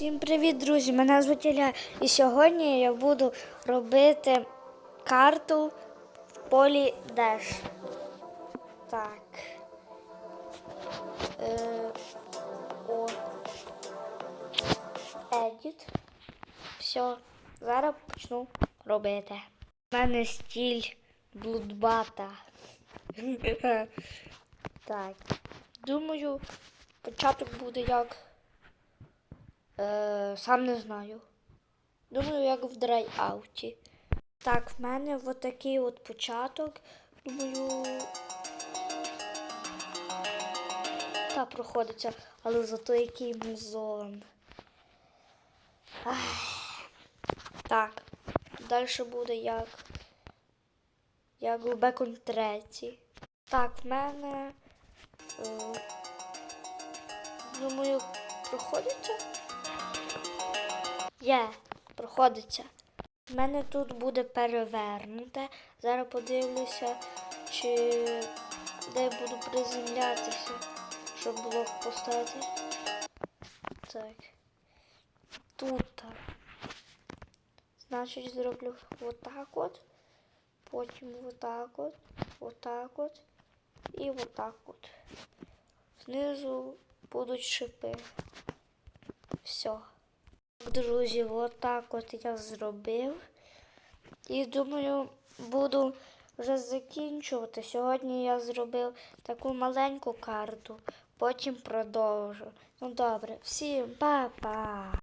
Всім привіт, друзі! Мене звуть Ілля. І сьогодні я буду робити карту в полі Деш. Так. Е, о. Edit. Все. Зараз почну робити. У мене стіль блудбата. так. Думаю, початок буде як. Е, сам не знаю. Думаю, як в драйауті. Так, в мене от такий от початок. Думаю. Та проходиться, але зато який музон. Так. Далі буде як. Як у Бекон третій. Так, в мене. Е, думаю, проходиться. Є, проходиться. У мене тут буде перевернуте. Зараз подивлюся, чи де я буду приземлятися, щоб блок поставити. Так. Тут. Значить, зроблю отак от. Потім отак от, отак от і отак от. Знизу будуть шипи. Все. Друзі, отак от я зробив. І думаю, буду вже закінчувати. Сьогодні я зробив таку маленьку карту, потім продовжу. Ну добре, всім па-па!